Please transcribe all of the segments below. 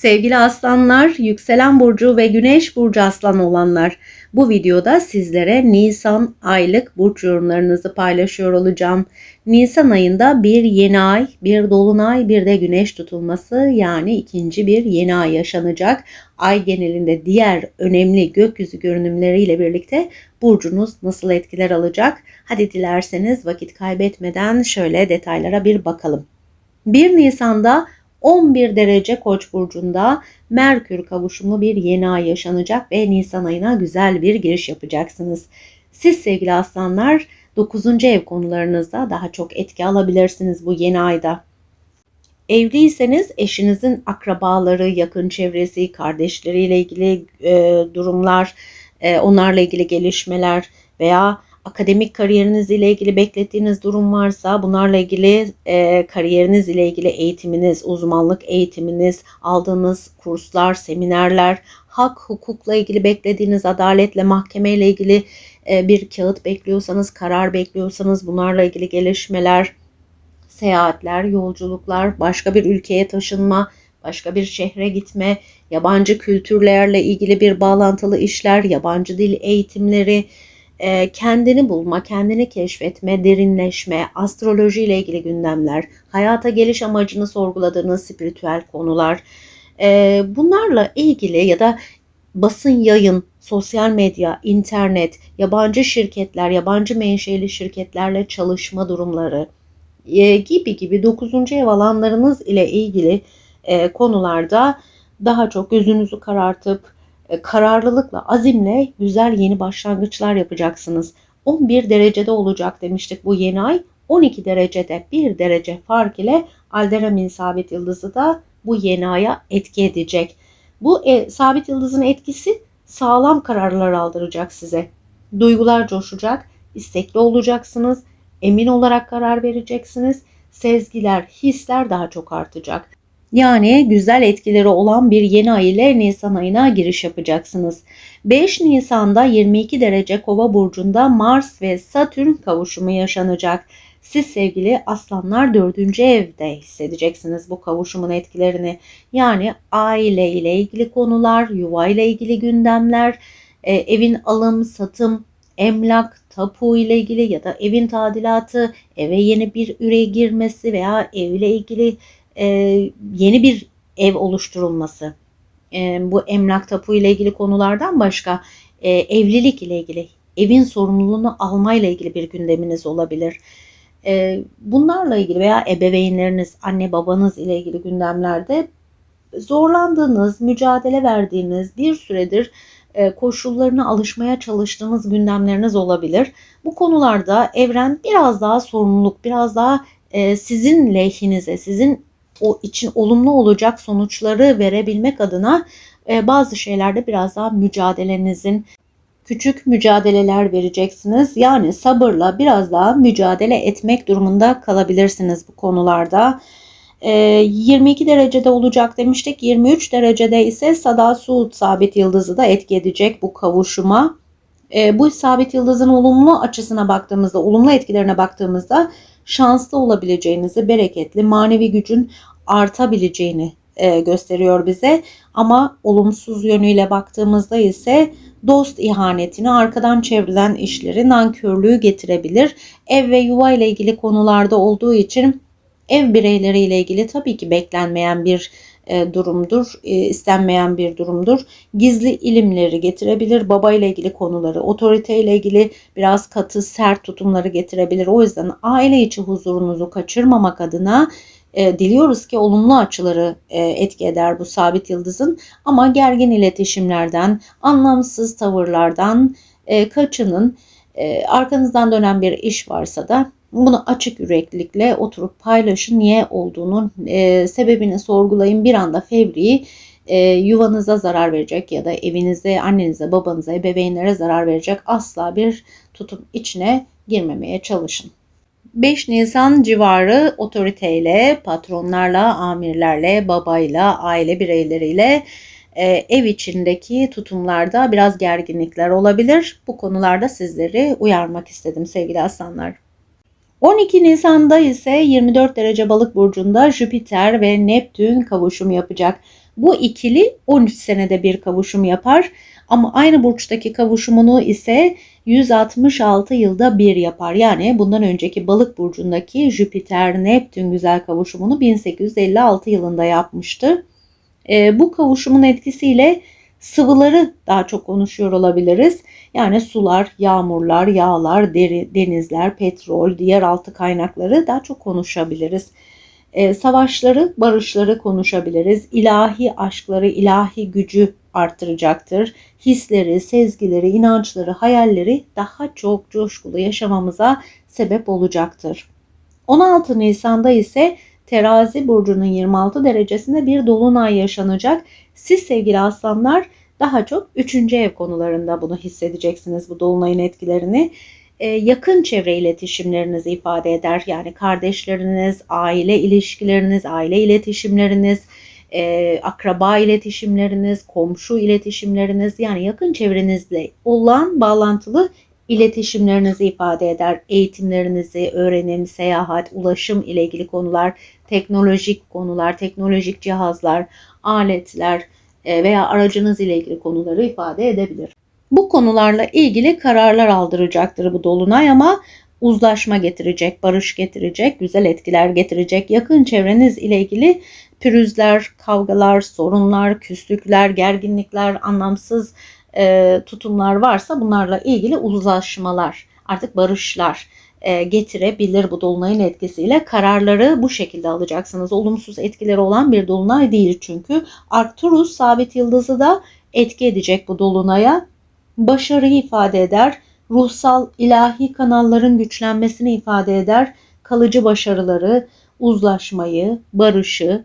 Sevgili aslanlar, yükselen burcu ve güneş burcu aslan olanlar, bu videoda sizlere Nisan aylık burç yorumlarınızı paylaşıyor olacağım. Nisan ayında bir yeni ay, bir dolunay, bir de güneş tutulması yani ikinci bir yeni ay yaşanacak. Ay genelinde diğer önemli gökyüzü görünümleriyle birlikte burcunuz nasıl etkiler alacak? Hadi dilerseniz vakit kaybetmeden şöyle detaylara bir bakalım. 1 Nisan'da 11 derece Koç burcunda Merkür kavuşumlu bir yeni ay yaşanacak ve Nisan ayına güzel bir giriş yapacaksınız. Siz sevgili aslanlar 9. ev konularınızda daha çok etki alabilirsiniz bu yeni ayda. Evliyseniz eşinizin akrabaları, yakın çevresi, kardeşleriyle ilgili e, durumlar, e, onlarla ilgili gelişmeler veya akademik kariyeriniz ile ilgili beklediğiniz durum varsa bunlarla ilgili e, kariyeriniz ile ilgili eğitiminiz, uzmanlık eğitiminiz, aldığınız kurslar, seminerler, hak hukukla ilgili beklediğiniz adaletle mahkemeyle ilgili e, bir kağıt bekliyorsanız, karar bekliyorsanız bunlarla ilgili gelişmeler, seyahatler, yolculuklar, başka bir ülkeye taşınma, başka bir şehre gitme, yabancı kültürlerle ilgili bir bağlantılı işler, yabancı dil eğitimleri, e, kendini bulma, kendini keşfetme, derinleşme, astroloji ile ilgili gündemler, hayata geliş amacını sorguladığınız spiritüel konular, e, bunlarla ilgili ya da basın yayın, sosyal medya, internet, yabancı şirketler, yabancı menşeli şirketlerle çalışma durumları e, gibi gibi 9. ev alanlarınız ile ilgili konularda daha çok gözünüzü karartıp e, kararlılıkla, azimle güzel yeni başlangıçlar yapacaksınız. 11 derecede olacak demiştik bu yeni ay. 12 derecede 1 derece fark ile Alderamin sabit yıldızı da bu yeni aya etki edecek. Bu e, sabit yıldızın etkisi sağlam kararlar aldıracak size. Duygular coşacak, istekli olacaksınız, emin olarak karar vereceksiniz. Sezgiler, hisler daha çok artacak. Yani güzel etkileri olan bir yeni ay ile Nisan ayına giriş yapacaksınız. 5 Nisan'da 22 derece Kova burcunda Mars ve Satürn kavuşumu yaşanacak. Siz sevgili aslanlar 4. evde hissedeceksiniz bu kavuşumun etkilerini. Yani aile ile ilgili konular, yuva ile ilgili gündemler, e, evin alım, satım, emlak, tapu ile ilgili ya da evin tadilatı, eve yeni bir üre girmesi veya ev ile ilgili e, yeni bir ev oluşturulması, e, bu emlak tapu ile ilgili konulardan başka e, evlilik ile ilgili, evin sorumluluğunu almayla ilgili bir gündeminiz olabilir. E, bunlarla ilgili veya ebeveynleriniz, anne babanız ile ilgili gündemlerde zorlandığınız, mücadele verdiğiniz bir süredir e, koşullarına alışmaya çalıştığınız gündemleriniz olabilir. Bu konularda evren biraz daha sorumluluk, biraz daha e, sizin lehinize, sizin o için olumlu olacak sonuçları verebilmek adına e, bazı şeylerde biraz daha mücadelenizin küçük mücadeleler vereceksiniz. Yani sabırla biraz daha mücadele etmek durumunda kalabilirsiniz bu konularda. 22 e, derecede olacak demiştik. 23 derecede ise Sada Suud sabit yıldızı da etki edecek bu kavuşuma. E, bu sabit yıldızın olumlu açısına baktığımızda, olumlu etkilerine baktığımızda şanslı olabileceğinizi, bereketli, manevi gücün artabileceğini e, gösteriyor bize. Ama olumsuz yönüyle baktığımızda ise dost ihanetini, arkadan çevrilen işleri, nankörlüğü getirebilir. Ev ve yuva ile ilgili konularda olduğu için ev bireyleriyle ilgili tabii ki beklenmeyen bir e, durumdur, e, istenmeyen bir durumdur. Gizli ilimleri getirebilir, baba ile ilgili konuları, otorite ile ilgili biraz katı, sert tutumları getirebilir. O yüzden aile içi huzurunuzu kaçırmamak adına e, diliyoruz ki olumlu açıları e, etki eder bu sabit yıldızın ama gergin iletişimlerden, anlamsız tavırlardan e, kaçının. E, arkanızdan dönen bir iş varsa da bunu açık yüreklilikle oturup paylaşın. Niye olduğunu, e, sebebini sorgulayın. Bir anda fevri e, yuvanıza zarar verecek ya da evinize, annenize, babanıza, ebeveynlere zarar verecek asla bir tutum içine girmemeye çalışın. 5 Nisan civarı otoriteyle, patronlarla, amirlerle, babayla, aile bireyleriyle e, ev içindeki tutumlarda biraz gerginlikler olabilir. Bu konularda sizleri uyarmak istedim sevgili aslanlar. 12 Nisan'da ise 24 derece balık burcunda Jüpiter ve Neptün kavuşum yapacak. Bu ikili 13 senede bir kavuşum yapar ama aynı burçtaki kavuşumunu ise 166 yılda bir yapar. Yani bundan önceki balık burcundaki Jüpiter Neptün güzel kavuşumunu 1856 yılında yapmıştı. E, bu kavuşumun etkisiyle sıvıları daha çok konuşuyor olabiliriz. Yani sular, yağmurlar, yağlar, deri, denizler, petrol, diğer altı kaynakları daha çok konuşabiliriz. E, savaşları, barışları konuşabiliriz. İlahi aşkları, ilahi gücü arttıracaktır. Hisleri, sezgileri, inançları, hayalleri daha çok coşkulu yaşamamıza sebep olacaktır. 16 Nisan'da ise Terazi burcunun 26 derecesinde bir dolunay yaşanacak. Siz sevgili aslanlar daha çok 3. ev konularında bunu hissedeceksiniz bu dolunayın etkilerini. Ee, yakın çevre iletişimlerinizi ifade eder. Yani kardeşleriniz, aile ilişkileriniz, aile iletişimleriniz, e, akraba iletişimleriniz, komşu iletişimleriniz yani yakın çevrenizle olan bağlantılı iletişimlerinizi ifade eder. Eğitimlerinizi, öğrenim, seyahat, ulaşım ile ilgili konular, teknolojik konular, teknolojik cihazlar, aletler e, veya aracınız ile ilgili konuları ifade edebilir. Bu konularla ilgili kararlar aldıracaktır bu dolunay ama uzlaşma getirecek, barış getirecek, güzel etkiler getirecek. Yakın çevreniz ile ilgili pürüzler, kavgalar, sorunlar, küslükler, gerginlikler, anlamsız e, tutumlar varsa bunlarla ilgili uzlaşmalar, artık barışlar e, getirebilir bu dolunayın etkisiyle. Kararları bu şekilde alacaksınız. Olumsuz etkileri olan bir dolunay değil çünkü. Arcturus sabit yıldızı da etki edecek bu dolunaya. Başarıyı ifade eder. Ruhsal ilahi kanalların güçlenmesini ifade eder. Kalıcı başarıları, uzlaşmayı, barışı,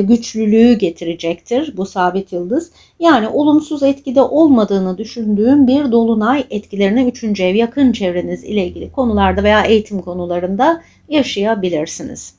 güçlülüğü getirecektir bu sabit yıldız. Yani olumsuz etkide olmadığını düşündüğüm bir dolunay etkilerini 3. ev yakın çevreniz ile ilgili konularda veya eğitim konularında yaşayabilirsiniz.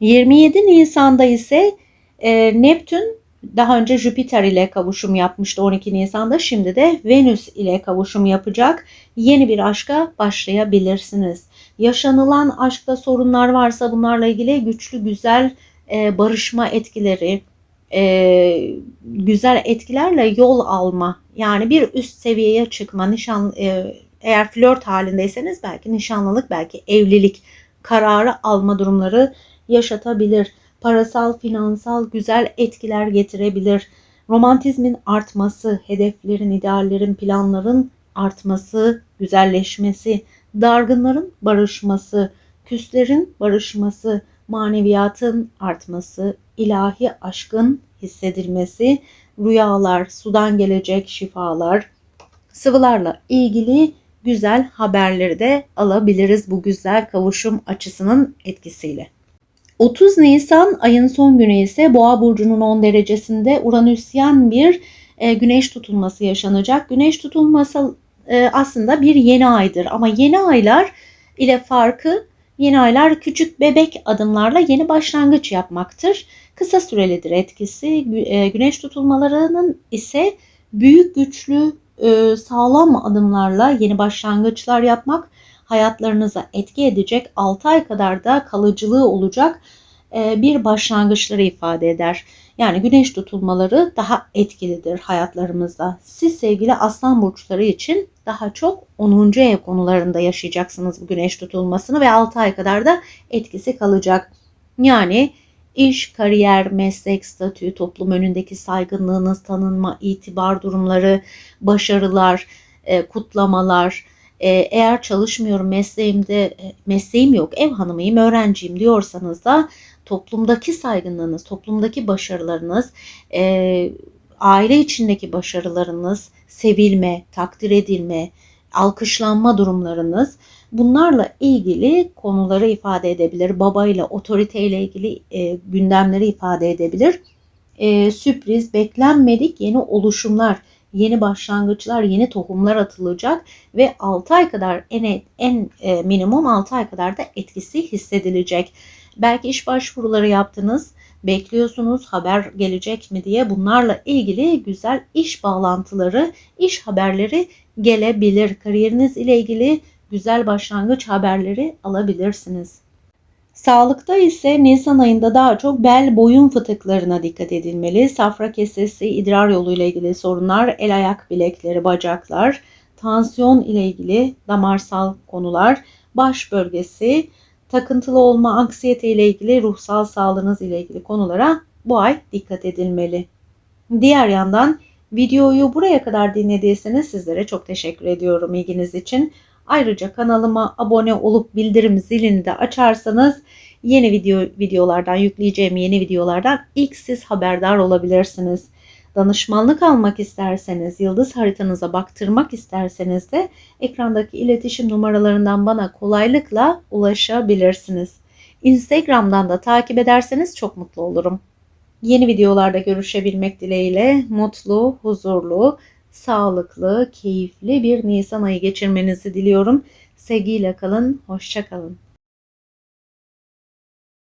27 Nisan'da ise e, Neptün daha önce Jüpiter ile kavuşum yapmıştı 12 Nisan'da. Şimdi de Venüs ile kavuşum yapacak. Yeni bir aşka başlayabilirsiniz. Yaşanılan aşkta sorunlar varsa bunlarla ilgili güçlü, güzel e, barışma etkileri, e, güzel etkilerle yol alma yani bir üst seviyeye çıkma nişan e, eğer flört halindeyseniz belki nişanlılık belki evlilik kararı alma durumları yaşatabilir. Parasal, finansal güzel etkiler getirebilir. Romantizmin artması, hedeflerin, ideallerin, planların artması, güzelleşmesi, dargınların barışması, küslerin barışması, maneviyatın artması, ilahi aşkın hissedilmesi, rüyalar, sudan gelecek şifalar, sıvılarla ilgili güzel haberleri de alabiliriz bu güzel kavuşum açısının etkisiyle. 30 Nisan ayın son günü ise Boğa burcunun 10 derecesinde Uranüsyen bir e, güneş tutulması yaşanacak. Güneş tutulması e, aslında bir yeni aydır ama yeni aylar ile farkı Yeni aylar küçük bebek adımlarla yeni başlangıç yapmaktır. Kısa sürelidir etkisi. E, güneş tutulmalarının ise büyük güçlü e, sağlam adımlarla yeni başlangıçlar yapmak hayatlarınıza etki edecek 6 ay kadar da kalıcılığı olacak bir başlangıçları ifade eder. Yani güneş tutulmaları daha etkilidir hayatlarımızda. Siz sevgili aslan burçları için daha çok 10. ev konularında yaşayacaksınız bu güneş tutulmasını ve 6 ay kadar da etkisi kalacak. Yani iş, kariyer, meslek, statü, toplum önündeki saygınlığınız, tanınma, itibar durumları, başarılar, e, kutlamalar, e, eğer çalışmıyorum mesleğimde e, mesleğim yok ev hanımıyım öğrenciyim diyorsanız da toplumdaki saygınlığınız, toplumdaki başarılarınız, e, aile içindeki başarılarınız, sevilme, takdir edilme, alkışlanma durumlarınız bunlarla ilgili konuları ifade edebilir. Babayla, otoriteyle ilgili e, gündemleri ifade edebilir. E, sürpriz, beklenmedik yeni oluşumlar, yeni başlangıçlar, yeni tohumlar atılacak ve 6 ay kadar en, en e, minimum 6 ay kadar da etkisi hissedilecek. Belki iş başvuruları yaptınız, bekliyorsunuz haber gelecek mi diye bunlarla ilgili güzel iş bağlantıları, iş haberleri gelebilir. Kariyeriniz ile ilgili güzel başlangıç haberleri alabilirsiniz. Sağlıkta ise Nisan ayında daha çok bel boyun fıtıklarına dikkat edilmeli. Safra kesesi, idrar yoluyla ilgili sorunlar, el ayak bilekleri, bacaklar, tansiyon ile ilgili damarsal konular, baş bölgesi, takıntılı olma, anksiyete ile ilgili ruhsal sağlığınız ile ilgili konulara bu ay dikkat edilmeli. Diğer yandan videoyu buraya kadar dinlediyseniz sizlere çok teşekkür ediyorum ilginiz için. Ayrıca kanalıma abone olup bildirim zilini de açarsanız yeni video videolardan yükleyeceğim yeni videolardan ilk siz haberdar olabilirsiniz. Danışmanlık almak isterseniz, yıldız haritanıza baktırmak isterseniz de ekrandaki iletişim numaralarından bana kolaylıkla ulaşabilirsiniz. Instagram'dan da takip ederseniz çok mutlu olurum. Yeni videolarda görüşebilmek dileğiyle mutlu, huzurlu, sağlıklı, keyifli bir Nisan ayı geçirmenizi diliyorum. Sevgiyle kalın, hoşça kalın.